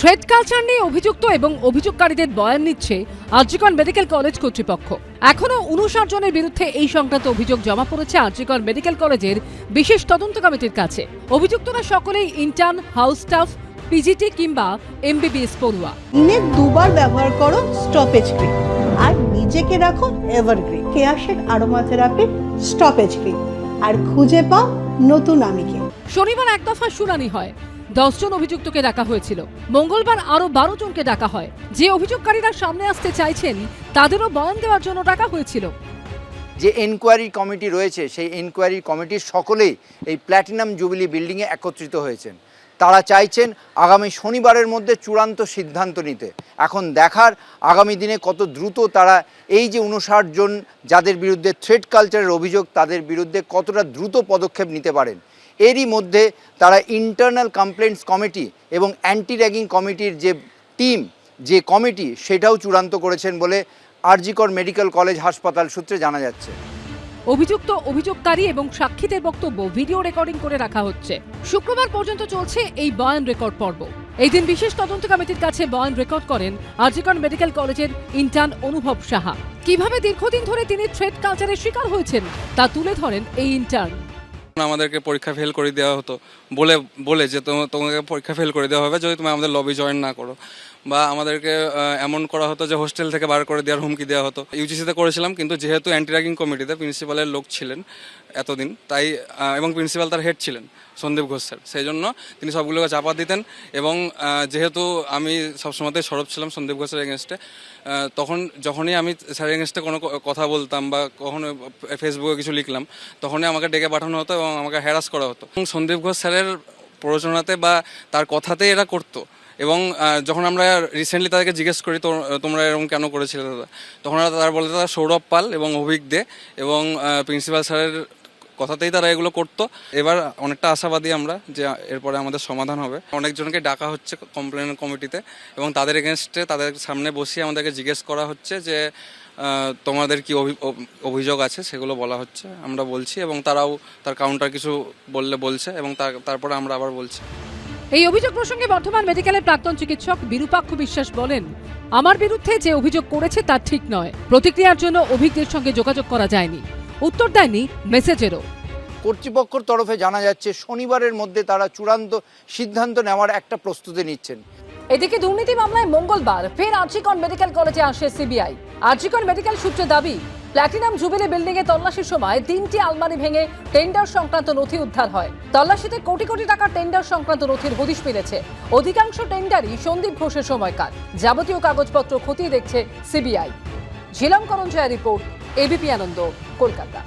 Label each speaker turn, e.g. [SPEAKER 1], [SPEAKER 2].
[SPEAKER 1] Thread culture নিয়ে অভিযুক্ত এবং অভিযোগকারীদের বয়ান নিচ্ছে আর্জিকর মেডিকেল কলেজ কর্তৃপক্ষ। এখনও উনষাট জনের বিরুদ্ধে এই সংক্রান্ত অভিযোগ জমা পড়েছে আর্জিকর মেডিকেল কলেজের বিশেষ তদন্ত কমিটির কাছে। অভিযুক্তরা সকলেই ইন্টার্ন হাউস স্টাফ পিজিটি কিংবা এমবিবিএস পড়ুয়া।
[SPEAKER 2] দিনে দুবার ব্যবহার করো স্টপেজ ক্রিম আর নিজেকে রাখো এভারগ্রিন কেয়াশের আরোমা থেরাপি স্টপেজ ক্রিম আর খুঁজে পাও নতুন আমিকে।
[SPEAKER 1] শনিবার এক দফা শুনানি হয়। দশজন অভিযুক্তকে ডাকা হয়েছিল। মঙ্গলবার আরও বারো জনকে ডাকা হয়। যে অভিযোগকারীরা সামনে আসতে চাইছেন, তাদেরও বয়ান দেওয়ার জন্য ডাকা হয়েছিল।
[SPEAKER 3] যে এনকোয়ারি কমিটি রয়েছে, সেই এনকোয়ারি কমিটির সকলেই এই প্ল্যাটিনাম জুবিলি বিল্ডিংয়ে একত্রিত হয়েছেন। তারা চাইছেন আগামী শনিবারের মধ্যে চূড়ান্ত সিদ্ধান্ত নিতে। এখন দেখার আগামী দিনে কত দ্রুত তারা এই যে উনষাট জন যাদের বিরুদ্ধে থ্রেড কালচারের অভিযোগ, তাদের বিরুদ্ধে কতটা দ্রুত পদক্ষেপ নিতে পারেন এরই মধ্যে তারা ইন্টারনাল কমপ্লেন্টস কমিটি এবং অ্যান্টি র্যাগিং কমিটির যে টিম যে কমিটি সেটাও চূড়ান্ত করেছেন বলে আরজিকর মেডিকেল কলেজ হাসপাতাল সূত্রে জানা যাচ্ছে।
[SPEAKER 1] অভিযুক্ত, অভিযোগকারী এবং সাক্ষীদের বক্তব্য ভিডিও রেকর্ডিং করে রাখা হচ্ছে। শুক্রবার পর্যন্ত চলছে এই বয়ান রেকর্ড পর্ব। এই দিন বিশেষ তদন্ত কমিটির কাছে বয়ান রেকর্ড করেন আরজিকর মেডিকেল কলেজের ইন্টার্ন অনুভব সাহা। কীভাবে দীর্ঘদিন ধরে তিনি থ্রেড কালচারের শিকার হয়েছেন, তা তুলে ধরেন এই ইন্টার্ন
[SPEAKER 4] আমাদেরকে পরীক্ষা ফেল করে দেওয়া হতো, বলে বলে যে তোমা- তোমাকে পরীক্ষা ফেল করে দেওয়া হবে যদি তুমি আমাদের লবি জয়েন না করো। বা আমাদেরকে এমন করা হতো যে হোস্টেল থেকে বার করে দেওয়ার হুমকি দেওয়া হতো। ইউজিসিতে করেছিলাম, কিন্তু যেহেতু অ্যান্টি র্যাগিং কমিটিতে প্রিন্সিপালের লোক ছিলেন এতদিন, তাই এবং প্রিন্সিপাল তার হেড ছিলেন, সন্দীপ ঘোষ স্যার। সেই জন্য তিনি সবগুলোকে চাপা দিতেন এবং যেহেতু আমি সবসময়তে সরব ছিলাম সন্দীপ ঘোষের এগেনস্টে তখন যখনই আমি স্যার এগেনস্টে কোনো কথা বলতাম বা কখনো ফেসবুকে কিছু লিখলাম, তখনই আমাকে ডেকে পাঠানো হতো এবং আমাকে হ্যারাস করা হতো। এবং সন্দীপ ঘোষ স্যারের প্ররোচনাতে বা তার কথাতেই এরা করতো। এবং যখন আমরা রিসেন্টলি তাদেরকে জিজ্ঞেস করি তো তোমরা এরকম কেন করেছিলে? দাদা তখন তারা বলে তারা সৌরভ পাল এবং অভিক দে এবং প্রিন্সিপাল স্যারের কথাতেই তারা এগুলো করতো। এবার অনেকটা আশাবাদী আমরা যে এরপরে আমাদের সমাধান হবে। অনেকজনকে ডাকা হচ্ছে কমপ্লেন কমিটিতে এবং তাদের এগেনস্টে তাদের সামনে বসিয়ে আমাদেরকে জিজ্ঞেস করা হচ্ছে যে তোমাদের কি অভি- অভিযোগ আছে? সেগুলো বলা হচ্ছে। আমরা বলছি এবং তারাও তার কাউন্টার কিছু বললে বলছে এবং তার- তারপরে আমরা আবার বলছি।
[SPEAKER 1] এই অভিযোগ প্রসঙ্গে বর্ধমান মেডিকেলের প্রাক্তন চিকিৎসক বিরূপাক্ষ বিশ্বাস বলেন আমার বিরুদ্ধে যে অভিযোগ করেছে তা ঠিক নয়। প্রতিক্রিয়ার জন্য অভিজ্ঞের সঙ্গে যোগাযোগ করা যায়নি। উত্তর দেয়নি মেসেজেরও।
[SPEAKER 3] কর্তৃপক্ষের তরফে জানা যাচ্ছে শনিবারের মধ্যে তারা চূড়ান্ত সিদ্ধান্ত নেওয়ার একটা প্রস্তুতি নিচ্ছেন।
[SPEAKER 1] এদিকে দুর্নীতি মামলায় মঙ্গলবার ফের আর্জিকন মেডিকেল কলেজে আসে সিবিআই। আর্জিকন মেডিকেল সূত্রে দাবি প্ল্যাটিনাম জুবিলি বিল্ডিং এ তল্লাশির সময় তিনটি আলমারি ভেঙে টেন্ডার সংক্রান্ত নথি উদ্ধার হয়। তল্লাশিতে কোটি কোটি টাকার টেন্ডার সংক্রান্ত নথির হদিশ মিলেছে। অধিকাংশ টেন্ডারই সন্দীপ ঘোষের সময়কার। যাবতীয় কাগজপত্র খতিয়ে দেখছে CBI. Jhilam Karanjai report, ABP Ananda, Kolkata.